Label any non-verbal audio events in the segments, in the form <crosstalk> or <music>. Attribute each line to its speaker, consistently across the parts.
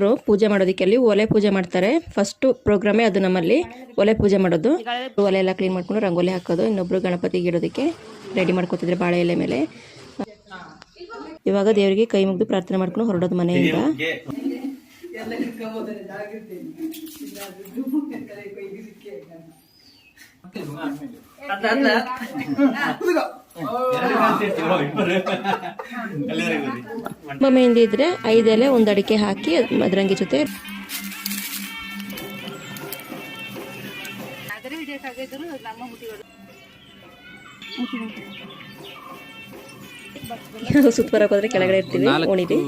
Speaker 1: ಎಲ್ಲರೂ ಪೂಜೆ ಮಾಡೋದಕ್ಕೆ ಅಲ್ಲಿ ಒಲೆ ಪೂಜೆ ಮಾಡ್ತಾರೆ. ಫಸ್ಟ್ ಪ್ರೋಗ್ರಾಮೇ ಅದು ನಮ್ಮಲ್ಲಿ ಒಲೆ ಪೂಜೆ ಮಾಡೋದು. ಒಲೆ ಎಲ್ಲ ಕ್ಲೀನ್ ಮಾಡ್ಕೊಂಡು ರಂಗೋಲಿ ಹಾಕೋದು. ಇನ್ನೊಬ್ರು ಗಣಪತಿಗೆ ಇಡೋದಕ್ಕೆ ರೆಡಿ ಮಾಡ್ಕೊತಿದ್ರೆ ಬಾಳೆ ಎಲೆ ಮೇಲೆ. ಇವಾಗ ದೇವರಿಗೆ ಕೈ ಮುಗಿದು ಪ್ರಾರ್ಥನೆ ಮಾಡ್ಕೊಂಡು ಹೊರಡೋದು ಮನೆಯಿಂದ. ಮೆಹಂದಿ ಇದ್ರೆ ಐದೆಲೆ ಒಂದು ಅಡಿಕೆ ಹಾಕಿ ಮದರಂಗಿ ಜೊತೆ <laughs> ಸುತ್ತಬರಕ್ ಹೋದ್ರೆ ಕೆಳಗಡೆ ಇರ್ತೀವಿ ಓಣಿಲಿ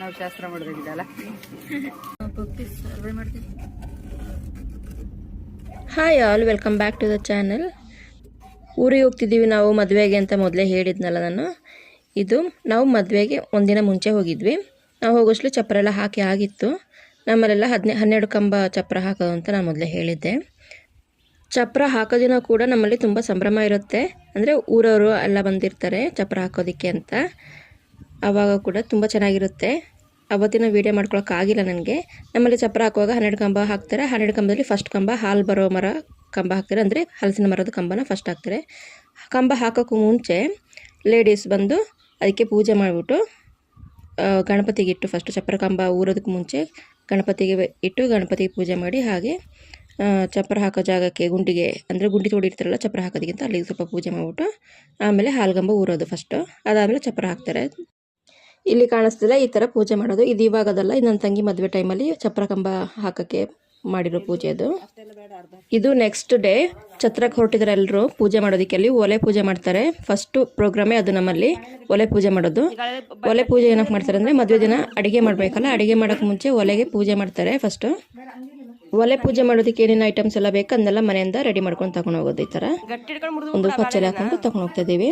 Speaker 2: ನಾವು ಶಾಸ್ತ್ರ ಮಾಡೋದಾಗಿದ್ದಲ್ಲ <laughs>
Speaker 1: hi all welcome back to the channel ಊರಿಗೆ ಹೋಗ್ತಿದ್ದೀವಿ ನಾವು ಮದುವೆಗೆ ಅಂತ ಮೊದಲೇ ಹೇಳಿದ್ನಲ್ಲ ನಾನು. ಇದು ನಾವು ಮದುವೆಗೆ ಒಂದಿನ ಮುಂಚೆ ಹೋಗಿದ್ವಿ. ನಾವು ಹೋಗೋಷ್ಟು ಚಪ್ಪರ ಎಲ್ಲ ಹಾಕಿ ಆಗಿತ್ತು. ನಮ್ಮಲ್ಲೆಲ್ಲ ಹದಿನೈ, ಹನ್ನೆರಡು ಕಂಬ ಚಪ್ಪರ ಹಾಕೋದು ಅಂತ ನಾನು ಮೊದಲೇ ಹೇಳಿದ್ದೆ. ಚಪ್ರ ಹಾಕೋ ದಿನ ಕೂಡ ನಮ್ಮಲ್ಲಿ ತುಂಬ ಸಂಭ್ರಮ ಇರುತ್ತೆ. ಅಂದರೆ ಊರವರು ಎಲ್ಲ ಬಂದಿರ್ತಾರೆ ಚಪ್ಪರ ಹಾಕೋದಕ್ಕೆ ಅಂತ. ಆವಾಗ ಕೂಡ ತುಂಬ ಚೆನ್ನಾಗಿರುತ್ತೆ. ಅವತ್ತಿನ ವೀಡಿಯೋ ಮಾಡ್ಕೊಳಕ್ಕಾಗಿಲ್ಲ ನನಗೆ. ನಮ್ಮಲ್ಲಿ ಚಪ್ಪರ ಹಾಕುವಾಗ ಹನ್ನೆರಡು ಕಂಬ ಹಾಕ್ತಾರೆ. ಹನ್ನೆರಡು ಕಂಬದಲ್ಲಿ ಫಸ್ಟ್ ಕಂಬ, ಹಾಲು ಬರೋ ಮರ ಕಂಬ ಹಾಕ್ತಾರೆ. ಅಂದರೆ ಹಲಸಿನ ಮರದ ಕಂಬನ ಫಸ್ಟ್ ಹಾಕ್ತಾರೆ. ಕಂಬ ಹಾಕೋಕ್ಕೂ ಮುಂಚೆ ಲೇಡೀಸ್ ಬಂದು ಅದಕ್ಕೆ ಪೂಜೆ ಮಾಡಿಬಿಟ್ಟು ಗಣಪತಿಗೆ ಇಟ್ಟು ಫಸ್ಟ್ ಚಪ್ಪರ ಕಂಬ ಊರೋದಕ್ಕೆ ಮುಂಚೆ ಗಣಪತಿಗೆ ಇಟ್ಟು ಗಣಪತಿಗೆ ಪೂಜೆ ಮಾಡಿ ಹಾಗೆ ಚಪ್ಪರ ಹಾಕೋ ಜಾಗಕ್ಕೆ ಗುಂಡಿಗೆ, ಅಂದರೆ ಗುಂಡಿ ತೋಡಿರ್ತಾರಲ್ಲ ಚಪ್ಪರ ಹಾಕೋದಕ್ಕಿಂತ ಅಲ್ಲಿಗೆ ಸ್ವಲ್ಪ ಪೂಜೆ ಮಾಡಿಬಿಟ್ಟು ಆಮೇಲೆ ಹಾಲ್ಗಂಬ ಊರೋದು ಫಸ್ಟು ಅದಾದಮೇಲೆ ಚಪ್ಪರ ಹಾಕ್ತಾರೆ. ಇಲ್ಲಿ ಕಾಣಿಸ್ತಿಲ್ಲ ಈ ಥರ ಪೂಜೆ ಮಾಡೋದು. ಇದು ಇವಾಗದಲ್ಲ ಇದು ನನ್ನ ತಂಗಿ ಮದುವೆ ಟೈಮಲ್ಲಿ ಚಪ್ರ ಕಂಬ ಹಾಕೋಕ್ಕೆ ಮಾಡಿರೋ ಪೂಜೆ ಅದು. ಇದು ನೆಕ್ಸ್ಟ್ ಡೇ ಛತ್ರಕ್ಕೆ ಹೊರಟಿದ್ರೆ ಎಲ್ಲರೂ ಪೂಜೆ ಮಾಡೋದಕ್ಕೆ. ಅಲ್ಲಿ ಒಲೆ ಪೂಜೆ ಮಾಡ್ತಾರೆ. ಫಸ್ಟ್ ಪ್ರೋಗ್ರಾಮೇ ಅದು ನಮ್ಮಲ್ಲಿ, ಒಲೆ ಪೂಜೆ ಮಾಡೋದು. ಒಲೆ ಪೂಜೆ ಏನಕ್ಕೆ ಮಾಡ್ತಾರೆ ಅಂದರೆ ಮದುವೆ ದಿನ ಅಡುಗೆ ಮಾಡಬೇಕಲ್ಲ, ಅಡುಗೆ ಮಾಡೋಕ್ಕೆ ಮುಂಚೆ ಒಲೆಗೆ ಪೂಜೆ ಮಾಡ್ತಾರೆ ಫಸ್ಟು ಒಲೆ ಪೂಜೆ ಮಾಡೋದಕ್ಕೆ ಏನೇನು ಐಟಮ್ಸ್ ಎಲ್ಲ ಬೇಕು ಅದನ್ನೆಲ್ಲ ಮನೆಯಿಂದ ರೆಡಿ ಮಾಡ್ಕೊಂಡು ತಗೊಂಡು ಹೋಗೋದು ಈ ಥರ ಒಂದು ಪಚ್ಚಲೆ ಹಾಕೊಂಡು ತಗೊಂಡು ಹೋಗ್ತಾ ಇದ್ದೀವಿ.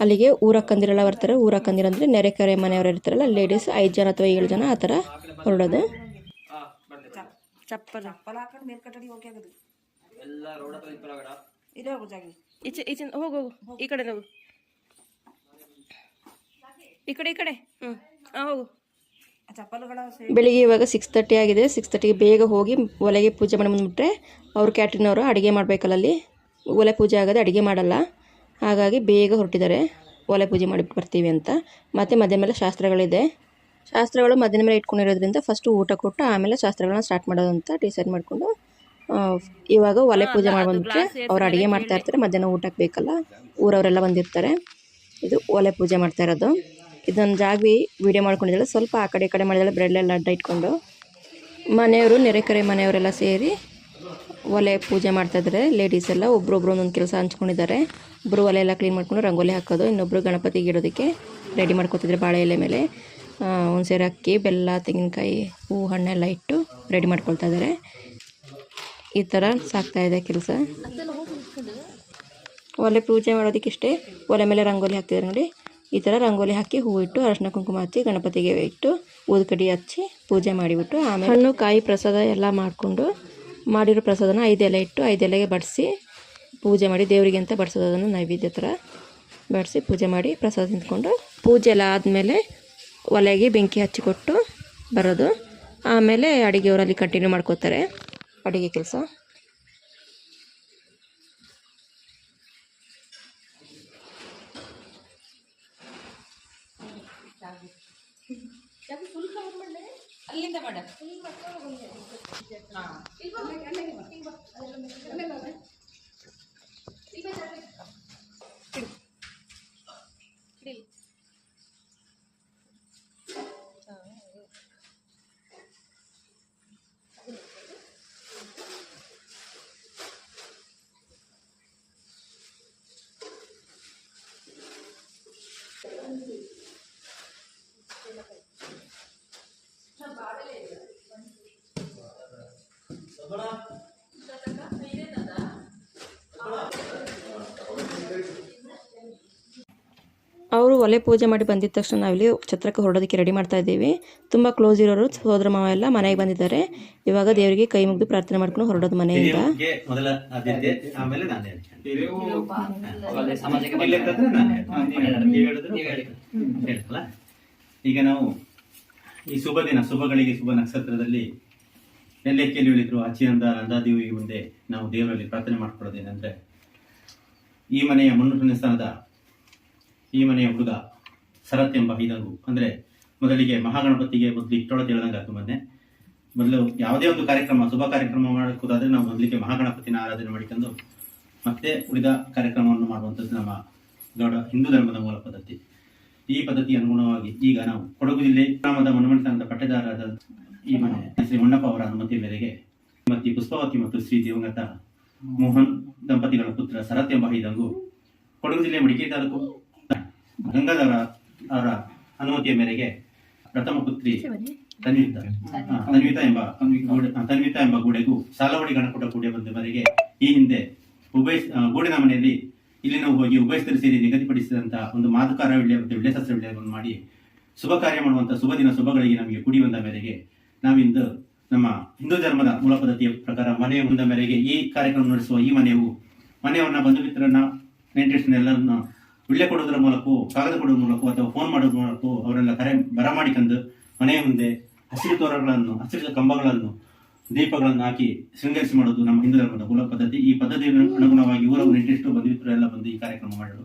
Speaker 1: ಅಲ್ಲಿಗೆ ಊರಕ್ಕಂದಿರೆಲ್ಲ ಬರ್ತಾರೆ. ಊರಕ್ಕಂದಿರ ಅಂದರೆ ನೆರೆಕೆರೆ ಮನೆಯವರು ಇರ್ತಾರಲ್ಲ ಲೇಡೀಸ್ ಐದು ಜನ ಅಥವಾ ಏಳು ಜನ ಆ ಥರ ಹೊರಡೋದು.
Speaker 2: ಚಪ್ಪಲ್. ಚಪ್ಪಲ್ ಹಾಕೊಂಡು ಮೇಲ್ ಕಟ್ಟಡಿ ಹೋಗಿ
Speaker 1: ಈ ಕಡೆ ಹೋಗು ಈ ಕಡೆ ಈ ಕಡೆ. ಹ್ಞೂ ಹಾಂ ಹೋಗು.
Speaker 2: ಆ ಚಪ್ಪಲುಗಳ
Speaker 1: ಬೆಳಿಗ್ಗೆ ಇವಾಗ ಸಿಕ್ಸ್ ತರ್ಟಿ ಆಗಿದೆ. ಸಿಕ್ಸ್ ತರ್ಟಿಗೆ ಬೇಗ ಹೋಗಿ ಒಲೆಗೆ ಪೂಜೆ ಮಾಡಿ ಬಂದುಬಿಟ್ರೆ ಅವ್ರು ಕ್ಯಾಟ್ರಿನವರು ಅಡುಗೆ ಮಾಡಬೇಕಲ್ಲ ಅಲ್ಲಿ. ಒಲೆ ಪೂಜೆ ಆಗೋದು ಅಡುಗೆ ಮಾಡಲ್ಲ. ಹಾಗಾಗಿ ಬೇಗ ಹೊರಟಿದ್ದಾರೆ. ಒಲೆ ಪೂಜೆ ಮಾಡಿಬಿಟ್ಟು ಬರ್ತೀವಿ ಅಂತ. ಮತ್ತು ಮಧ್ಯ ಮೇಲೆ ಶಾಸ್ತ್ರಗಳಿದೆ. ಶಾಸ್ತ್ರಗಳು ಮಧ್ಯಾಹ್ನ ಮೇಲೆ ಇಟ್ಕೊಂಡಿರೋದ್ರಿಂದ ಫಸ್ಟು ಊಟ ಕೊಟ್ಟು ಆಮೇಲೆ ಶಾಸ್ತ್ರಗಳನ್ನ ಸ್ಟಾರ್ಟ್ ಮಾಡೋದು ಅಂತ ಡಿಸೈಡ್ ಮಾಡಿಕೊಂಡು ಇವಾಗ ಒಲೆ ಪೂಜೆ ಮಾಡಿ ಬಂದ್ಬಿಟ್ರೆ ಅವ್ರು ಅಡುಗೆ ಮಾಡ್ತಾ ಇರ್ತಾರೆ. ಮಧ್ಯಾಹ್ನ ಊಟಕ್ಕೆ ಬೇಕಲ್ಲ ಊರವರೆಲ್ಲ ಬಂದಿರ್ತಾರೆ. ಇದು ಒಲೆ ಪೂಜೆ ಮಾಡ್ತಾ ಇರೋದು. ಇದೊಂದು ಜಾಗವಿ ವಿಡಿಯೋ ಮಾಡ್ಕೊಂಡಿದ್ದಾಳೆ ಸ್ವಲ್ಪ ಆ ಕಡೆ ಈ ಕಡೆ ಮಾಡಿದಾಳೆ ಬ್ರೆಡ್ಲೆಲ್ಲ ಅಡ್ಡ ಇಟ್ಕೊಂಡು ಮನೆಯವರು ನೆರೆಕರೆ ಮನೆಯವರೆಲ್ಲ ಸೇರಿ ಒಲೆ ಪೂಜೆ ಮಾಡ್ತಾ ಇದ್ದಾರೆ ಲೇಡೀಸ್ ಎಲ್ಲ ಒಬ್ರೊಬ್ರು ಒಂದೊಂದು ಕೆಲಸ ಹಂಚ್ಕೊಂಡಿದ್ದಾರೆ. ಒಬ್ಬರು ಒಲೆ ಎಲ್ಲ ಕ್ಲೀನ್ ಮಾಡ್ಕೊಂಡು ರಂಗೋಲಿ ಹಾಕೋದು ಇನ್ನೊಬ್ಬರು ಗಣಪತಿಗೆ ಇಡೋದಕ್ಕೆ ರೆಡಿ ಮಾಡ್ಕೊತಿದ್ರು ಬಾಳೆ ಎಲೆ ಮೇಲೆ. ಒಂದು ಸೇರು ಅಕ್ಕಿ, ಬೆಲ್ಲ, ತೆಂಗಿನಕಾಯಿ, ಹೂ ಹಣ್ಣೆಲ್ಲ ಇಟ್ಟು ರೆಡಿ ಮಾಡ್ಕೊಳ್ತಾ ಇದ್ದಾರೆ ಈ ಥರ ಸಾಕ್ತಾಯಿದೆ ಕೆಲಸ. ಒಲೆ ಪೂಜೆ ಮಾಡೋದಕ್ಕಿಷ್ಟೇ ಒಲೆ ಮೇಲೆ ರಂಗೋಲಿ ಹಾಕ್ತಿದ್ದಾರೆ ನೋಡಿ. ಈ ಥರ ರಂಗೋಲಿ ಹಾಕಿ ಹೂ ಇಟ್ಟು, ಅರಶಿನ ಕುಂಕುಮ ಹಚ್ಚಿ ಗಣಪತಿಗೆ ಇಟ್ಟು, ಊದ್ಕಡಿ ಹಚ್ಚಿ ಪೂಜೆ ಮಾಡಿಬಿಟ್ಟು ಆಮೇಲೆ ಹಣ್ಣು, ಕಾಯಿ ಪ್ರಸಾದ ಎಲ್ಲ ಮಾಡಿಕೊಂಡು ಮಾಡಿರೋ ಪ್ರಸಾದನ ಐದು ಎಲೆ ಇಟ್ಟು ಐದು ಎಲೆಗೆ ಬಡಿಸಿ ಪೂಜೆ ಮಾಡಿ ದೇವರಿಗೆ ಅಂತ ಬಡಿಸೋದನ್ನು ನೈವೇದ್ಯ ಥರ ಬಡಿಸಿ ಪೂಜೆ ಮಾಡಿ ಪ್ರಸಾದ ತಿಂದ್ಕೊಂಡು ಪೂಜೆ ಎಲ್ಲ ಆದಮೇಲೆ ಒಲೆಗೆ ಬೆಂಕಿ ಹಚ್ಚಿಕೊಟ್ಟು ಬರೋದು. ಆಮೇಲೆ ಅಡುಗೆಯವರಲ್ಲಿ ಕಂಟಿನ್ಯೂ ಮಾಡ್ಕೋತಾರೆ. ಅಡುಗೆ ಕೆಲಸ.
Speaker 2: ಅಲ್ಲಿಂದ ಮಾಡ
Speaker 1: ಒಲೆ ಪೂಜೆ ಮಾಡಿ ಬಂದಿದ್ದ ತಕ್ಷಣ ನಾವಿಲ್ಲಿ ಛತ್ರಕ್ಕೆ ಹೊರಡೋದಕ್ಕೆ ರೆಡಿ ಮಾಡ್ತಾ ಇದ್ದೀವಿ. ತುಂಬ ಕ್ಲೋಸ್ ಇರೋರು ಸೋದರ ಮಾವ ಎಲ್ಲ ಮನೆಗೆ ಬಂದಿದ್ದಾರೆ. ಇವಾಗ ದೇವರಿಗೆ ಕೈ ಮುಗಿದು ಪ್ರಾರ್ಥನೆ ಮಾಡ್ಕೊಂಡು ಹೊರಡೋದು ಮನೆಯಿಂದ.
Speaker 3: ಈಗ ನಾವು ಈ ಶುಭ ದಿನ ಶುಭಗಳಿಗೆ ಶುಭ ನಕ್ಷತ್ರದಲ್ಲಿ ಎಲ್ಲೆಕ್ಕೆಯಲ್ಲಿ ಹೇಳಿದ್ರು ಅಚ್ಚಿನಂದ ನಂದಾದೇವಿ ಮುಂದೆ ನಾವು ದೇವರಲ್ಲಿ ಪ್ರಾರ್ಥನೆ ಮಾಡ್ಕೊಳ್ಳೋದೇನೆಂದ್ರೆ ಈ ಮನೆಯ ಮುನ್ನೂರನೇ ಸ್ಥಾನದ ಈ ಮನೆಯ ಹುಡುಗ ಶರತ್ ಎಂಬ ಐದಂಗು ಅಂದ್ರೆ ಮೊದಲಿಗೆ ಮಹಾಗಣಪತಿಗೆ ಮೊದಲು ಇಟ್ಟೊಳ ತಿಳಿದಂಗೆ ಆಯ್ತು ಮೊನ್ನೆ. ಮೊದಲು ಯಾವುದೇ ಒಂದು ಕಾರ್ಯಕ್ರಮ, ಶುಭ ಕಾರ್ಯಕ್ರಮ ಮಾಡಬಹುದಾದ್ರೆ ನಾವು ಮೊದಲಿಗೆ ಮಹಾಗಣಪತಿನ ಆರಾಧನೆ ಮಾಡಿಕೊಂಡು ಮತ್ತೆ ಉಳಿದ ಕಾರ್ಯಕ್ರಮವನ್ನು ಮಾಡುವಂಥದ್ದು ನಮ್ಮ ದೊಡ್ಡ ಹಿಂದೂ ಧರ್ಮದ ಮೂಲ ಪದ್ಧತಿ. ಈ ಪದ್ಧತಿ ಅನುಗುಣವಾಗಿ ಈಗ ನಾವು ಕೊಡಗು ಜಿಲ್ಲೆ ಗ್ರಾಮದ ಮನುಮಂಟನದ ಪಟ್ಟೆದಾರರಾದ ಈ ಮನೆ ಶ್ರೀ ಮಣ್ಣಪ್ಪ ಅವರ ಅನುಮತಿ ಮೇರೆಗೆ ಶ್ರೀಮತಿ ಪುಷ್ಪಾವತಿ ಮತ್ತು ಶ್ರೀ ದಿವಂಗತ ಮೋಹನ್ ದಂಪತಿಗಳ ಪುತ್ರ ಶರತ್ ಎಂಬ ಐದಂಗು ಕೊಡಗು ಜಿಲ್ಲೆ ಮಡಿಕೇರಿ ತಾಲೂಕು ಗಂಗಾಧರ ಅವರ ಅನುಮತಿಯ ಮೇರೆಗೆ ಪ್ರಥಮ ಪುತ್ರಿ ತನ್ವಿತ. ಎಂಬ ತನ್ವಿತ ಎಂಬ ಗೂಡೆಗೂ ಸಾಲವಡಿ ಗಣಕೂಟ ಗೂಡೆ ಬಂದ ಮೇರೆಗೆ ಈ ಹಿಂದೆ ಉಭಯ ಗೂಡಿನ ಮನೆಯಲ್ಲಿ ಇಲ್ಲಿ ನಾವು ಹೋಗಿ ಉಭಯಸ್ಥರು ಸೇರಿ ನಿಗದಿಪಡಿಸಿದಂತಹ ಒಂದು ಮಾತುಕಾರ ವಿಳ್ಯ ಮತ್ತು ವಿಳ್ಯಶಾಸ್ತ್ರ ವಿಳ್ಯವನ್ನು ಮಾಡಿ ಶುಭ ಕಾರ್ಯ ಮಾಡುವಂತ ಶುಭ ದಿನ ಶುಭಗಳಿಗೆ ನಮಗೆ ಕುಡಿ ಬಂದ ಮೇರೆಗೆ ನಾವಿಂದು ನಮ್ಮ ಹಿಂದೂ ಧರ್ಮದ ಮೂಲ ಪದ್ಧತಿಯ ಪ್ರಕಾರ ಮನೆಯ ಬಂದ ಮೇರೆಗೆ ಈ ಕಾರ್ಯಕ್ರಮ ನಡೆಸುವ ಈ ಮನೆಯು ಮನೆಯವನ್ನ ಬಂಧು ಮಿತ್ರರನ್ನ ನೆಂಟರಿಷ್ಟನೆಲ್ಲರನ್ನ ವಿಳ್ಯ ಕೊಡೋದ್ರ ಮೂಲಕವೋ, ಕಾಗದ ಕೊಡೋದ್ರ ಮೂಲಕವೋ ಅಥವಾ ಫೋನ್ ಮಾಡೋದ್ರ ಮೂಲಕವೋ ಅವರೆಲ್ಲ ಕರೆ ಬರಮಾಡಿಕೊಂಡು ಮನೆ ಮುಂದೆ ಹಸಿರು ತೋರಗಳನ್ನು ಹಸಿರು ಕಂಬಗಳನ್ನು, ದೀಪಗಳನ್ನು ಹಾಕಿ ಶೃಂಗರಿಸಿ ಮಾಡೋದು ನಮ್ಮ ಹಿಂದೂ ಧರ್ಮದ ಮೂಲ ಪದ್ಧತಿ. ಈ ಪದ್ಧತಿ ಅನುಗುಣವಾಗಿ ಊರ ನೆಂಟರಿಷ್ಟು ಬಂಧುಮಿತ್ರರು ಎಲ್ಲ ಬಂದು ಈ ಕಾರ್ಯಕ್ರಮ ಮಾಡಲು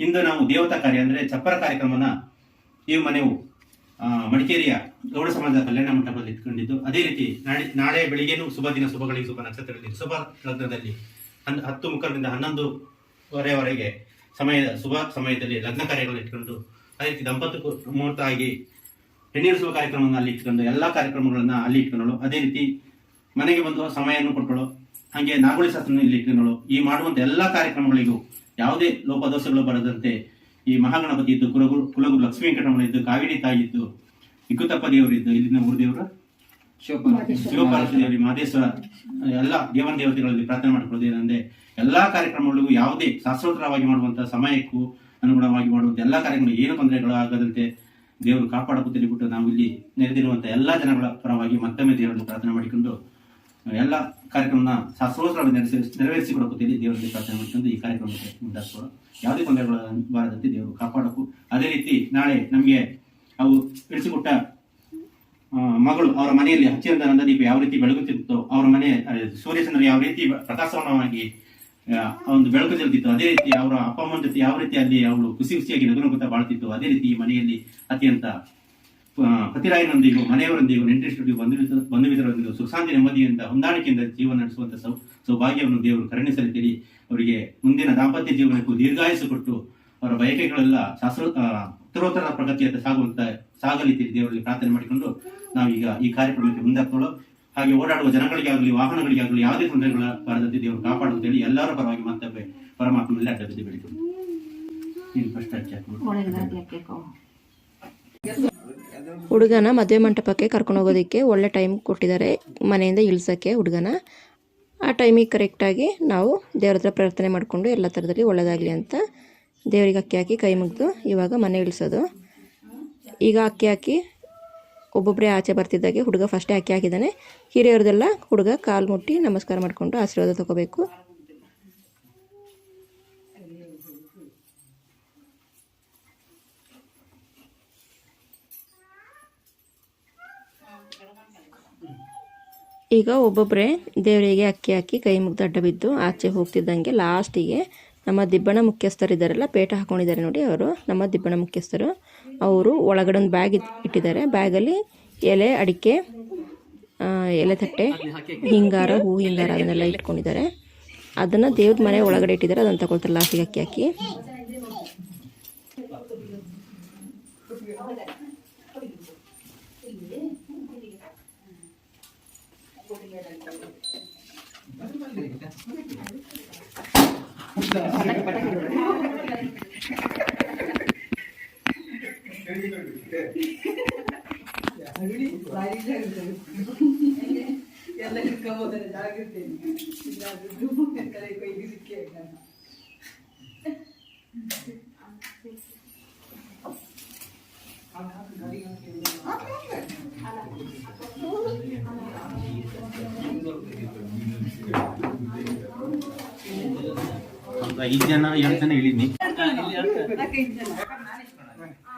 Speaker 3: ಇಂದು ನಾವು ದೇವತಾ ಕಾರ್ಯ ಅಂದರೆ ಚಪ್ಪರ ಕಾರ್ಯಕ್ರಮನ ಈ ಮನೆಯು ಮಡಿಕೇರಿಯ ಗೌಡ ಸಮಾಜದ ಕಲ್ಯಾಣ ಮಂಟಪದಲ್ಲಿ ಇಟ್ಕೊಂಡಿದ್ದು. ಅದೇ ರೀತಿ ನಾಳೆ ನಾಳೆ ಬೆಳಿಗ್ಗೆನೂ ಶುಭ ದಿನ, ಶುಭಗಳಿಗೆ ಶುಭ ನಕ್ಷತ್ರದಲ್ಲಿ ಶುಭ ಲಗ್ನದಲ್ಲಿ ಹತ್ತು ಮುಖದಿಂದ ಹನ್ನೊಂದುವರೆವರೆಗೆ ಸಮಯದ ಶುಭ ಸಮಯದಲ್ಲಿ ಲಗ್ನ ಕಾರ್ಯಗಳು ಇಟ್ಕೊಂಡು ಅದೇ ರೀತಿ ದಂಪತಿ ಮುಹೂರ್ತ ಆಗಿ ಹೆಣ್ಣಿರಿಸುವ ಕಾರ್ಯಕ್ರಮವನ್ನು ಅಲ್ಲಿ ಇಟ್ಕೊಂಡು ಎಲ್ಲಾ ಕಾರ್ಯಕ್ರಮಗಳನ್ನ ಅಲ್ಲಿ ಇಟ್ಕೊಳ್ಳಲು ಅದೇ ರೀತಿ ಮನೆಗೆ ಬಂದು ಸಮಯವನ್ನು ಕೊಟ್ಕೊಳ್ಳು ಹಾಗೆ ನಾಗುಳಿ ಶಾಸ್ತ್ರ ಇಲ್ಲಿ ಇಟ್ಕೊಳ್ಳು ಈ ಮಾಡುವಂತ ಎಲ್ಲಾ ಕಾರ್ಯಕ್ರಮಗಳಿಗೂ ಯಾವುದೇ ಲೋಪದೋಷಗಳು ಬರದಂತೆ ಈ ಮಹಾಗಣಪತಿ ಇದ್ದು ಕುಲಗುರು ಕುಲಗುರು ಲಕ್ಷ್ಮೀ ವೆಂಕಟರಮಣ ಇದ್ದು ಕಾವೇರಿ ತಾಯಿ ಇದ್ದು ಇಕ್ಕುತಪ್ಪ ದೇವರು ಇದ್ದು ಇಲ್ಲಿನ ಊರು ದೇವರು? ಶಿವಪಾರ್ವತಿ ದೇವರಿ ಮಹದೇಶ್ವರ ಎಲ್ಲ ದೇವನ ದೇವತೆಗಳಲ್ಲಿ ಪ್ರಾರ್ಥನೆ ಮಾಡಿಕೊಳ್ಳೋದು ಏನಂದ್ರೆ ಎಲ್ಲಾ ಕಾರ್ಯಕ್ರಮಗಳಿಗೂ ಯಾವುದೇ ಶಾಸ್ತ್ರೋತ್ತರವಾಗಿ ಮಾಡುವಂತಹ ಸಮಯಕ್ಕೂ ಅನುಗುಣವಾಗಿ ಮಾಡುವಂತ ಎಲ್ಲಾ ಕಾರ್ಯಕ್ರಮ ಏನು ತೊಂದರೆಗಳು ಆಗದಂತೆ ದೇವರು ಕಾಪಾಡಬಹುದು ತಿಳಿಬಿಟ್ಟು ನಾವು ಇಲ್ಲಿ ನೆರೆದಿರುವಂತಹ ಎಲ್ಲಾ ಜನಗಳ ಪರವಾಗಿ ಮತ್ತೊಮ್ಮೆ ದೇವರನ್ನು ಪ್ರಾರ್ಥನೆ ಮಾಡಿಕೊಂಡು ಎಲ್ಲ ಕಾರ್ಯಕ್ರಮನ ಶಾಸ್ತ್ರೋತ್ತರವಾಗಿ ನೆರವೇರಿಸಿ ನೆರವೇರಿಸಿಕೊಡಕ್ಕೂ ದೇವರಲ್ಲಿ ಪ್ರಾರ್ಥನೆ ಮಾಡಿಕೊಂಡು ಈ ಕಾರ್ಯಕ್ರಮಕ್ಕೆ ಮುಂದಾಗ್ಕೊಳ್ಳೋ ಯಾವುದೇ ತೊಂದರೆಗಳು ಬಾರದಂತೆ ದೇವರು ಕಾಪಾಡಕ್ಕೂ ಅದೇ ರೀತಿ ನಾಳೆ ನಮಗೆ ಅವು ಇಳಿಸಿಕೊಟ್ಟ ಮಗಳು ಅವರ ಮನೆಯಲ್ಲಿ ಹಚ್ಚಿದಂತ ನಂದದೀಪ ಯಾವ ರೀತಿ ಬೆಳಗುತ್ತಿತ್ತು ಅವರ ಮನೆ ಸೂರ್ಯಚಂದ್ರ ಯಾವ ರೀತಿ ಪ್ರಕಾಶಮಾನವಾಗಿ ಆ, ಒಂದು ಬೆಳಕು ಚೆಲ್ತಿತ್ತು ಅದೇ ರೀತಿ ಅವರ ಅಪ್ಪ ಅಮ್ಮನ ಜೊತೆ ಯಾವ ರೀತಿ ಅಲ್ಲಿ ಅವಳು ಖುಷಿ ಖುಷಿಯಾಗಿ ನಗುನಗುತ್ತಾ ಬಾಳ್ತಿತ್ತು, ಅದೇ ರೀತಿ ಈ ಮನೆಯಲ್ಲಿ ಅತ್ಯಂತ ಪತಿರಾಯನೊಂದಿಗೂ, ಮನೆಯವರೊಂದಿಗೂ, ನೆಂಟರಿಷ್ಟೊಂದಿಗೂ ಬಂಧು ಬಂಧು ಮಿತ್ರರೊಂದಿಗೂ ಸುಖಶಾಂತಿ ನೆಮ್ಮದಿಯಿಂದ ಹೊಂದಾಣಿಕೆಯಿಂದ ಜೀವನ ನಡೆಸುವಂತ ಸೌ, ಸೌಭಾಗ್ಯವನ್ನು ದೇವರು ಕರುಣೆ ತಿಳಿ ಅವರಿಗೆ ಮುಂದಿನ ದಾಂಪತ್ಯ ಜೀವನಕ್ಕೂ ದೀರ್ಘಾಯಸ್ಸು ಕೊಟ್ಟು ಅವರ ಬಯಕೆಗಳೆಲ್ಲ ಶಾಸ್ತ್ರ ಉತ್ತರೋತ್ತರ ಪ್ರಗತಿಯತ್ತ ಸಾಗುವಂತ ಸಾಗಲಿ ದೇವರಿಗೆ ದೇವರಲ್ಲಿ ಪ್ರಾರ್ಥನೆ ಮಾಡಿಕೊಂಡು ನಾವೀಗ ಈ ಕಾರ್ಯಕ್ರಮಕ್ಕೆ ಮುಂದಾಗ್ಕೊಳ್ಳೋ ಹಾಗೆ ಓಡಾಡುವ ಜನಗಳಿಗಾಗಲಿ ವಾಹನಗಳಿಗಾಗಲಿ ಯಾವುದೇ ತೊಂದರೆಗಳ ಬಾರದಂತೆ ದೇವರು ಹೇಳಿ ಎಲ್ಲರ ಪರವಾಗಿ ಮತ್ತೊಬ್ಬ ಪರಮಾತ್ಮನಲ್ಲಿ ಅಡ್ಡ ಬಿದ್ದು ಬೆಳಿತು.
Speaker 1: ಹುಡುಗನ ಮದುವೆ ಮಂಟಪಕ್ಕೆ ಕರ್ಕೊಂಡು ಹೋಗೋದಕ್ಕೆ ಒಳ್ಳೆ ಟೈಮ್ ಕೊಟ್ಟಿದ್ದಾರೆ. ಮನೆಯಿಂದ ಇಳಿಸೋಕ್ಕೆ ಹುಡುಗನ. ಆ ಟೈಮಿಗೆ ಕರೆಕ್ಟಾಗಿ ನಾವು ದೇವ್ರ ಹತ್ರ ಪ್ರಾರ್ಥನೆ ಮಾಡಿಕೊಂಡು ಎಲ್ಲ ಥರದಲ್ಲಿ ಒಳ್ಳೆಯದಾಗಲಿ ಅಂತ ದೇವರಿಗೆ ಅಕ್ಕಿ ಹಾಕಿ ಕೈ ಮುಗಿದು ಇವಾಗ ಮನೆ ಇಳಿಸೋದು. ಈಗ ಅಕ್ಕಿ ಹಾಕಿ ಒಬ್ಬೊಬ್ಬರೇ ಆಚೆ ಬರ್ತಿದ್ದಾಗೆ ಹುಡುಗ ಫಸ್ಟೇ ಅಕ್ಕಿ ಹಾಕಿದ್ದಾನೆ. ಹಿರಿಯವ್ರದೆಲ್ಲ ಹುಡುಗ ಕಾಲು ಮುಟ್ಟಿ ನಮಸ್ಕಾರ ಮಾಡಿಕೊಂಡು ಆಶೀರ್ವಾದ ತಗೋಬೇಕು. ಈಗ ಒಬ್ಬೊಬ್ಬರೇ ದೇವರಿಗೆ ಅಕ್ಕಿ ಹಾಕಿ ಕೈ ಮುಗ್ದು ಅಡ್ಡ ಬಿದ್ದು ಆಚೆ ಹೋಗ್ತಿದ್ದಂಗೆ ಲಾಸ್ಟಿಗೆ ನಮ್ಮ ದಿಬ್ಬಣ ಮುಖ್ಯಸ್ಥರಿದ್ದಾರಲ್ಲ, ಪೇಟ ಹಾಕೊಂಡಿದ್ದಾರೆ ನೋಡಿ ಅವರು, ನಮ್ಮ ದಿಬ್ಬಣ ಮುಖ್ಯಸ್ಥರು. ಅವರು ಒಳಗಡೆ ಒಂದು ಬ್ಯಾಗ್ ಇಟ್ಟಿದ್ದಾರೆ. ಬ್ಯಾಗಲ್ಲಿ ಎಲೆ, ಅಡಿಕೆ ಎಲೆ ತಟ್ಟೆ, ಹಿಂಗಾರ, ಹೂ, ಹಿಂಗಾರ ಅದನ್ನೆಲ್ಲ ಇಟ್ಕೊಂಡಿದ್ದಾರೆ. ಅದನ್ನು ದೇವ್ರ ಮನೆ ಒಳಗಡೆ ಇಟ್ಟಿದ್ದಾರೆ. ಅದನ್ನು ತಗೊಳ್ತಾರೆ. ಲಾಸ್ಟಿಗೆ ಅಕ್ಕಿ ಹಾಕಿ.
Speaker 3: ಐದು ಜನ ಏಳು ಜನ ಇಳಿದ್ನಿ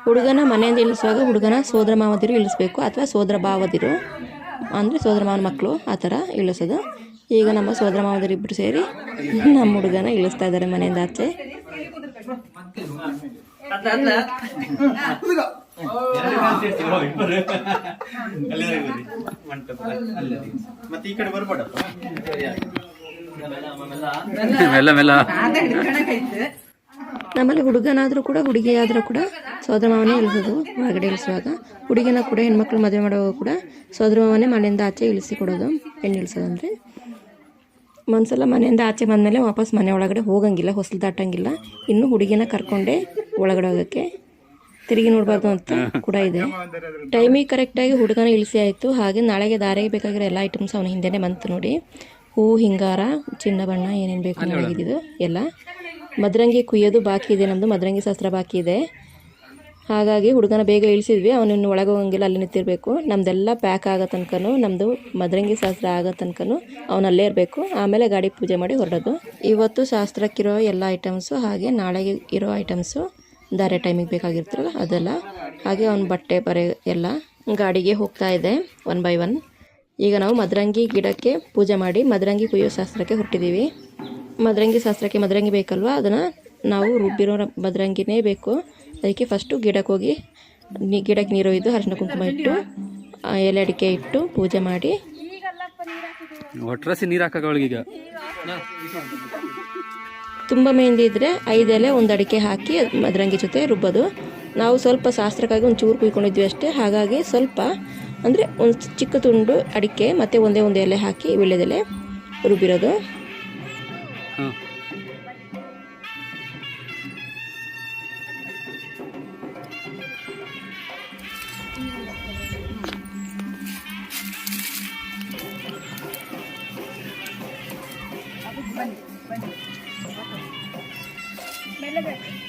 Speaker 1: ಹುಡುಗನ ಮನೆಯಿಂದ ಇಳಿಸುವಾಗ ಹುಡುಗನ ಸೋದರ ಮಾವದಿರು ಇಳಿಸ್ಬೇಕು ಅಥವಾ ಸೋದರ ಭಾವದಿರು. ಅಂದರೆ ಸೋದರ ಮಾವನ ಮಕ್ಕಳು ಆ ಥರ ಇಳಿಸೋದು. ಈಗ ನಮ್ಮ ಸೋದರ ಮಾವದಿರು ಇಬ್ಬರು ಸೇರಿ ನಮ್ಮ ಹುಡುಗನ ಇಳಿಸ್ತಾ ಇದ್ದಾರೆ ಮನೆಯಿಂದ ಆಚೆ.
Speaker 3: ಮತ್ತೆ ಈ ಕಡೆ ಬರ್ಬೇಡಪ್ಪ.
Speaker 4: ಮೆಲ್ಲ ಮೆಲ್ಲ.
Speaker 1: ನಮ್ಮಲ್ಲಿ ಹುಡುಗನಾದರೂ ಕೂಡ, ಹುಡುಗಿಯಾದರೂ ಕೂಡ ಸೋದರ ಮಾವನೇ ಇಳಿಸೋದು ಹೊರಗಡೆ ಇಳಿಸುವಾಗ. ಹುಡುಗಿನ ಕೂಡ, ಹೆಣ್ಮಕ್ಳು ಮದುವೆ ಮಾಡುವಾಗ ಕೂಡ ಸೋದರ ಮಾವನೇ ಮನೆಯಿಂದ ಆಚೆ ಇಳಿಸಿ ಕೊಡೋದು, ಹೆಣ್ಣು ಇಳಿಸೋದಂದರೆ. ಒಂದ್ಸಲ ಮನೆಯಿಂದ ಆಚೆ ಬಂದಮೇಲೆ ವಾಪಸ್ ಮನೆ ಒಳಗಡೆ ಹೋಗಂಗಿಲ್ಲ, ಹೊಸಲು ದಾಟಂಗಿಲ್ಲ. ಇನ್ನು ಹುಡುಗಿನ ಕರ್ಕೊಂಡೆ ಒಳಗಡೆ ಹೋಗೋಕ್ಕೆ ತಿರುಗಿ ನೋಡಬಾರ್ದು ಅಂತ ಕೂಡ ಇದೆ. ಟೈಮಿಗೆ ಕರೆಕ್ಟಾಗಿ ಹುಡುಗನ ಇಳಿಸಿ ಆಯಿತು. ಹಾಗೆ ನಾಳೆಗೆ ದಾರಿಗೆ ಬೇಕಾಗಿರೋ ಎಲ್ಲ ಐಟಮ್ಸ್ ಅವನ ಹಿಂದೆನೇ ಬಂತು ನೋಡಿ. ಹೂ ಹಿಂಗಾರ ಚಿನ್ನ ಬಣ್ಣ ಏನೇನು ಬೇಕು ಆಗಿದ್ದು ಎಲ್ಲ. ಮದರಂಗಿ ಕುಯ್ಯೋದು ಬಾಕಿ ಇದೆ ನಮ್ಮದು ಮದರಂಗಿ ಶಾಸ್ತ್ರ ಬಾಕಿ ಇದೆ. ಹಾಗಾಗಿ ಹುಡುಗನ ಬೇಗ ಇಳಿಸಿದ್ವಿ ಅವನನ್ನು ಒಳಗೆ ಹೋಗಂಗಿಲ್ಲ ಅಲ್ಲಿ ನಿಂತಿರಬೇಕು. ನಮ್ಮದೆಲ್ಲ ಪ್ಯಾಕ್ ಆಗೋ ತನಕನೂ ನಮ್ಮದು ಮದರಂಗಿ ಶಾಸ್ತ್ರ ಆಗೋ ತನಕನೂ ಅವನಲ್ಲೇ ಇರಬೇಕು. ಆಮೇಲೆ ಗಾಡಿ ಪೂಜೆ ಮಾಡಿ ಹೊರಡೋದು. ಇವತ್ತು ಶಾಸ್ತ್ರಕ್ಕಿರೋ ಎಲ್ಲ ಐಟಮ್ಸು ಹಾಗೆ ನಾಳೆಗೆ ಇರೋ ಐಟಮ್ಸು ದಾರೆ ಟೈಮಿಗೆ ಬೇಕಾಗಿರ್ತಲ್ಲ ಅದೆಲ್ಲ. ಹಾಗೆ ಅವನ ಬಟ್ಟೆ ಬರೆ ಎಲ್ಲ ಗಾಡಿಗೆ ಹೋಗ್ತಾ ಇದೆ ಒನ್ ಬೈ ಒನ್ ಈಗ ನಾವು ಮದರಂಗಿ ಗಿಡಕ್ಕೆ ಪೂಜೆ ಮಾಡಿ ಮದರಂಗಿ ಕುಯ್ಯೋ ಶಾಸ್ತ್ರಕ್ಕೆ ಹೊರಟಿದ್ದೀವಿ. ಮದರಂಗಿ ಶಾಸ್ತ್ರಕ್ಕೆ ಮದರಂಗಿ ಬೇಕಲ್ವ? ಅದನ್ನು ನಾವು ರುಬ್ಬಿರೋ ಮದರಂಗಿನೇ ಬೇಕು. ಅದಕ್ಕೆ ಫಸ್ಟು ಗಿಡಕ್ಕೆ ಹೋಗಿ ಗಿಡಕ್ಕೆ ನೀರು ಇದ್ದು ಅರಿಶಿನ ಕುಂಕುಮ ಇಟ್ಟು ಎಲೆ ಅಡಿಕೆ ಇಟ್ಟು ಪೂಜೆ ಮಾಡಿ.
Speaker 4: ಒಟ್ರಸಿ ನೀರು ಹಾಕಕ ಅವಳಿಗೀಗ
Speaker 1: ತುಂಬ ಮೆಹಂದಿ ಇದ್ದರೆ ಐದು ಎಲೆ ಒಂದು ಅಡಿಕೆ ಹಾಕಿ ಮದರಂಗಿ ಜೊತೆ ರುಬ್ಬೋದು. ನಾವು ಸ್ವಲ್ಪ ಶಾಸ್ತ್ರಕ್ಕಾಗಿ ಒಂದು ಚೂರು ಕುಯ್ಕೊಂಡಿದ್ವಿ ಅಷ್ಟೇ. ಹಾಗಾಗಿ ಸ್ವಲ್ಪ ಅಂದರೆ ಒಂದು ಚಿಕ್ಕ ತುಂಡು ಅಡಿಕೆ ಮತ್ತು ಒಂದೇ ಒಂದು ಎಲೆ ಹಾಕಿ ವೀಳ್ಯದೆಲೆ ರುಬ್ಬಿರೋದು.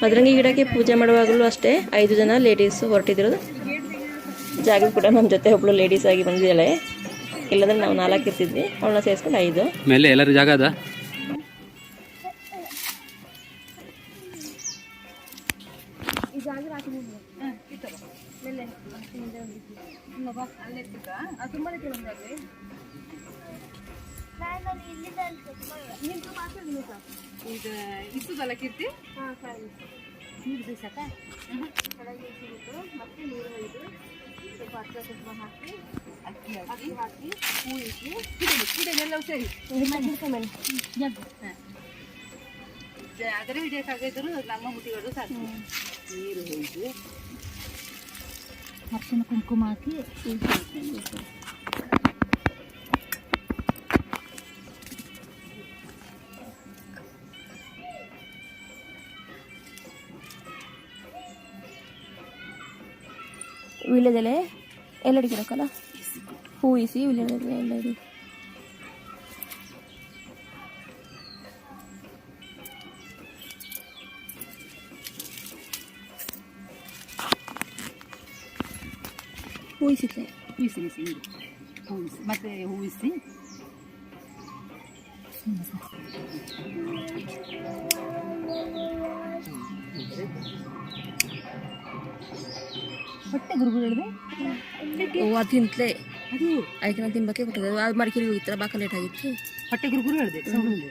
Speaker 1: ಮದರಂಗಿ ಗಿಡಕ್ಕೆ ಪೂಜೆ ಮಾಡುವಾಗಲೂ ಅಷ್ಟೇ ಐದು ಜನ ಲೇಡೀಸ್ ಹೊರಟಿದ್ರು ಜಾಗ ಕೂಡ ನಮ್ಮ ಜೊತೆ ಒಬ್ಳು ಲೇಡೀಸ್ ಆಗಿ ಬಂದಿದ್ದಾಳೆ. ಇಲ್ಲಾಂದ್ರೆ ನಾವು ನಾಲ್ಕು ಇರ್ತಿದ್ವಿ. ಅವಳನ್ನ ಸೇರಿಸ್ಕೊಂಡು ಐದು.
Speaker 4: ಮೇಲೆ ಎಲ್ಲರೂ ಜಾಗ ಅದ?
Speaker 2: ಇಸುದಲ್ಲ ಕೀರ್ತಿ? ಅಕ್ಕಿ ಹಾಕಿ ಹೂ ಇಕ್ಕಿ ಗಿಡನೆಲ್ಲವೂ ಸೇರಿ ಅದರ ಹಿಡಿಯಕ್ಕಾಗಿದ್ರು ನಮ್ಮ ಮುಟ್ಟಿಗಳು ಸಾಕು ನೀರು ಹೊಯ್ದು
Speaker 5: ಅರ್ಶಿನ ಕುಂಕುಮ ಹಾಕಿ
Speaker 1: ವೀಳ್ಯದೆಲೆ ಎಲ್ಲ ಅಡಿಗಿರಕ್ಕಲ್ಲ ಹೂ ಇಸಿ ವೀಳ್ಯದೆಲೆ ಎಲ್ಲ ಇಡಿ ಹೂಯಿಸಿದ್ಲೆ
Speaker 2: ಹೂವಿಸಿ ಬಿಸಿ ನೀರು ಹೂವಿಸಿ ಮತ್ತೆ ಹೂವಿಸಿ ಹೊಟ್ಟೆ ಗುರುಗುರು ಹೇಳಿದೆ
Speaker 1: ಓ ಅದು ತಿಂತ್ಲೆ. ಅದು? ಅದಕ್ಕೆ ನಾನು ತಿಂಬಕ್ಕೆ ಕೊಟ್ಟದ್ದು ಅದು ಮಡಿಕೇರಿಗೆ ಹೋಗಿತ್ತಲ್ಲ ಬಾಕ ಲೇಟ್ ಆಗಿತ್ತು.
Speaker 2: ಹೊಟ್ಟೆ ಗುರುಗುರು ಹೇಳಿದೆ ಸೌಂಡ್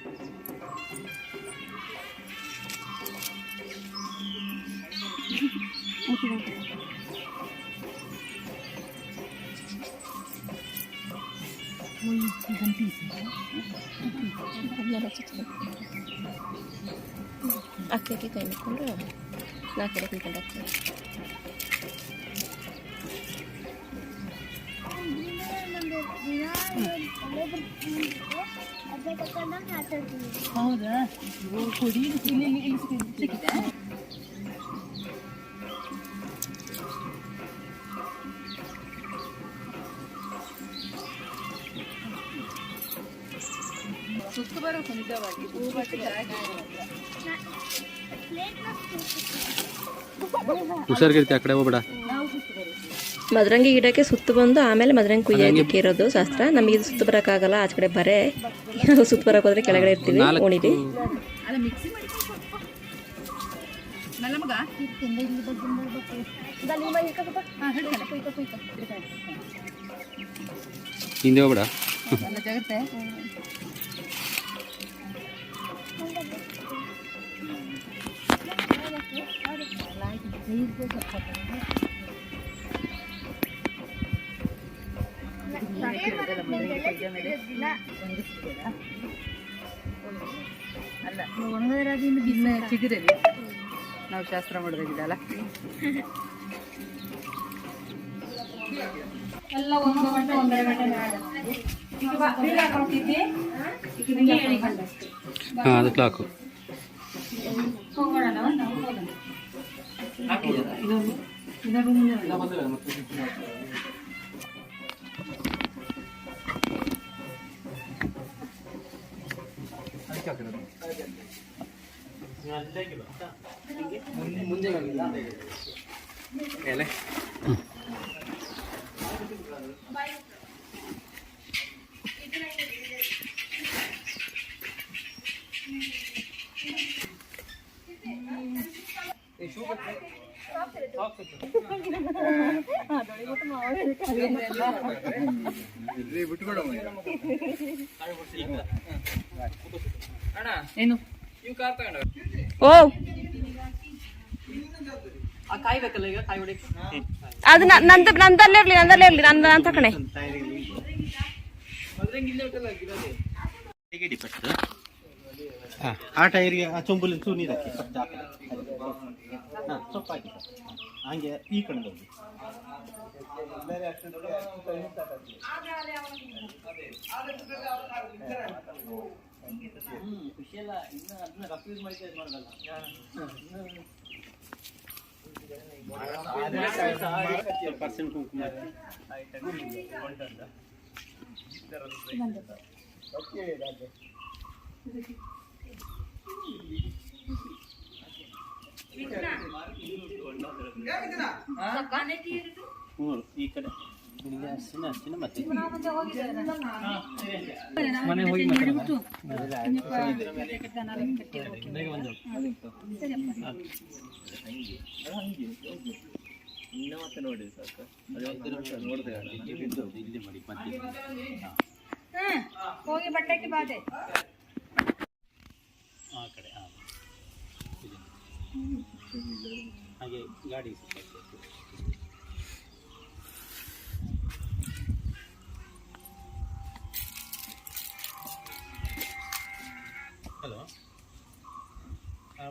Speaker 1: ಅಕ್ಕಿ ಅಕ್ಕಿ ಕೈ ಮುಕ್ಕೊಂಡು ನಾಲ್ಕು ಕಡೆ ಕುಯ್ಕೊಂಡು ಅಕ್ಕಿ
Speaker 2: ಹೌದಾ ಓ, ಕೊಡಿ ಇಲ್ಲಿ ಇಲ್ಲಿ ಇಲ್ಲಿ ಸಿಕ್ಕಿದೆ ಸುತ್ತು ಬರೋ ಖಂಡಿತವಾಗಿ ಹೂ ಬಟ್ಟೆ
Speaker 4: ಹುಷಾರ್ಗಿರ್ತಿ ಆ ಕಡೆ ಹೋಗ್ಬೇಡ.
Speaker 1: ಮದರಂಗಿ ಗಿಡಕ್ಕೆ ಸುತ್ತು ಬಂದು ಆಮೇಲೆ ಮದರಂಗಿ ಕುಯ್ಯೋದಕ್ಕೆ ಇರೋದು ಶಾಸ್ತ್ರ. ನಮಗೆ ಇದು ಸುತ್ತು ಬರೋಕ್ಕಾಗಲ್ಲ ಆಚೆ ಕಡೆ ಬರೇ. <laughs> ಸುತ್ತು ಬರೋಕೆ ಹೋದ್ರೆ ಕೆಳಗಡೆ ಇರ್ತೀವಿ ಓಣಿಲಿ.
Speaker 2: ಅಲ್ಲ ಮಿಕ್ಸಿ ಮಾಡಿ ನನ್ನ ಮಗ
Speaker 5: ಇಲ್ಲಿ ಬಗ್ಗೆ
Speaker 2: ಹಾ ಹಿಡ್ತಾನೆ ಹಿಡ್ತಾನೆ.
Speaker 4: ಹಿಂದೆ ಹೋಗ್ಬೇಡ
Speaker 2: ಎಲ್ಲ ಜಗತ್ತೆ ಅಲ್ಲ ಒಣಗರಾದಿಂದ ಬಿನ್ನ ಚಿಗುರಲ್ಲಿ ನಾವು ಶಾಸ್ತ್ರ ಮಾಡೋದಾಗಿದ್ದಲ್ಲ ಎಲ್ಲ ಒಂದು ಗಂಟೆ ಒಂದೆರಡು ಗಂಟೆ
Speaker 4: ಹಾಂ ಅದು ಕ್ಲಾಕು
Speaker 2: ಏನು?
Speaker 1: ಓ! ಅದು ನಂದ ನಂದಲ್ಲೇ ಇರ್ಲಿ ನಂದಲ್ಲೇ ಇರ್ಲಿ. ನಂದ ಅಂತ ಕಣೆ
Speaker 3: ಹೇಗೆ ಡಿಪೆಟ್ ಆ ಟೈರ್ಗೆ ಆ ಚೊಂಬುಲಿ ಚೂ ನೀರು ಹಾಕಿ. ಸ್ವಲ್ಪ ಹಾಂ ಸ್ವಲ್ಪ ಹಾಕಿ. ಹಂಗೆ ಈ ಕಡೆ ಹೋಗಿ. ಪರ್ಸೆಂಟ್ ಕುಂಕುಮ ಮೂರು ಈ ಕಡೆ ಇಲ್ಲಿ ಹಸಿನ ಹಸಿನ ಮತ್ತೆ ಇಲ್ಲಿ ಮಾಡಿ ಮತ್ತೆ
Speaker 2: ಹೋಗಿ ಬಟ್ಟೆಗೆ ಬಾದೆ
Speaker 3: ಆ ಕಡೆ ಹಾಂ ಹಾಗೆ ಗಾಡಿ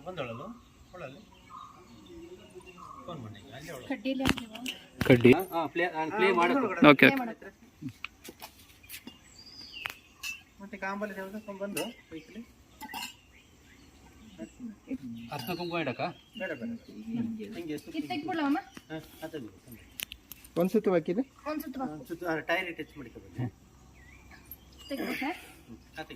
Speaker 3: ಬಂದೋಳಲು ಒಳಲ್ಲಿ? ಫೋನ್ ಮಾಡಿ ಅಲ್ಲಿ ಒಳಗೆ
Speaker 4: ಕಡ್ಡಿ?
Speaker 3: ಹಾಂ ಪ್ಲೇ ಪ್ಲೇ ಮಾಡೋದು
Speaker 4: ಓಕೆ
Speaker 3: ಮತ್ತೆ ಕಾಂಬಲ್ಲಿ ತೆಗೆದುಕೊಂಡು ಬಂದು ಬೈಕಲ್ಲಿ
Speaker 4: ಅರ್ಥ ಕುಂಕುಮ ಇಡಕ
Speaker 3: ಬೇಡ ಬೇಡ. ಹಿಂಗೆ ಸುತ್ತಿ
Speaker 5: ಒಂದು ಹಾಕಿದೆ
Speaker 2: ಒಂದ್ ಸುತ್ತ
Speaker 3: ಸುತ್ತ ಟೈರ್ ಟಚ್ ಮಾಡಿಕೊಬೇಕು
Speaker 2: ತೆಗ್ಬಿಟ್ರೆ
Speaker 3: ಅದೇ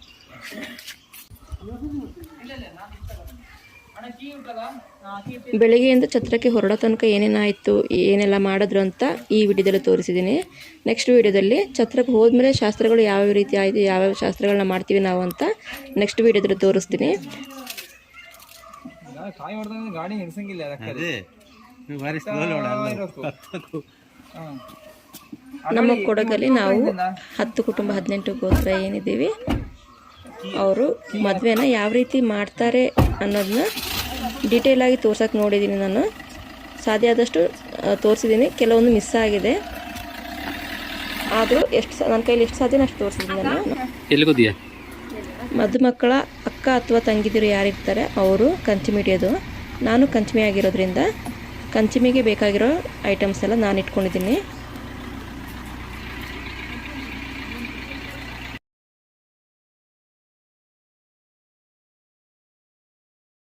Speaker 1: ಬೆಳಿಗ್ಗೆಯಿಂದ ಛತ್ರಕ್ಕೆ ಹೊರಡೋ ತನಕ ಏನೇನಾಯಿತು ಏನೆಲ್ಲ ಮಾಡಿದ್ರು ಅಂತ ಈ ವಿಡಿಯೋದಲ್ಲಿ ತೋರಿಸಿದ್ದೀನಿ. ನೆಕ್ಸ್ಟ್ ವಿಡಿಯೋದಲ್ಲಿ ಛತ್ರಕ್ಕೆ ಹೋದ್ಮೇಲೆ ಶಾಸ್ತ್ರಗಳು ಯಾವ ರೀತಿ ಆಯಿತು ಯಾವ್ಯಾವ ಶಾಸ್ತ್ರಗಳನ್ನ ಮಾಡ್ತೀವಿ ನಾವು ಅಂತ ನೆಕ್ಸ್ಟ್ ವಿಡಿಯೋದಲ್ಲಿ ತೋರಿಸ್ತೀನಿ. ನಮ್ಮ ಕೊಡಗಲ್ಲಿ ನಾವು ಹತ್ತು ಕುಟುಂಬ ಹದಿನೆಂಟು ಗೋತ್ರ ಏನಿದ್ದೀವಿ ಅವರು ಮದುವೆನ ಯಾವ ರೀತಿ ಮಾಡ್ತಾರೆ ಅನ್ನೋದನ್ನ ಡೀಟೇಲ್ ಆಗಿ ತೋರ್ಸಕ್ಕೆ ನೋಡಿದ್ದೀನಿ ನಾನು. ಸಾಧ್ಯ ಆದಷ್ಟು ತೋರಿಸಿದ್ದೀನಿ ಕೆಲವೊಂದು ಮಿಸ್ ಆಗಿದೆ. ಆದರೂ ಎಷ್ಟು ನನ್ನ ಕೈಲಿ ಎಷ್ಟು ಸಾಧ್ಯ ಅಷ್ಟು ತೋರಿಸಿದ್ದೀನಿ ನಾನು. ಮದುಮಕ್ಕಳ ಅಕ್ಕ ಅಥವಾ ತಂಗಿದಿರು ಯಾರಿರ್ತಾರೆ ಅವರು ಕಂಚಿಮಿ ಹಿಡಿಯೋದು ನಾನು ಕಂಚಿಮಿ ಆಗಿರೋದ್ರಿಂದ ಕಂಚಿಮಿಗೆ ಬೇಕಾಗಿರೋ ಐಟಮ್ಸ್ ಎಲ್ಲ ನಾನು ಇಟ್ಕೊಂಡಿದ್ದೀನಿ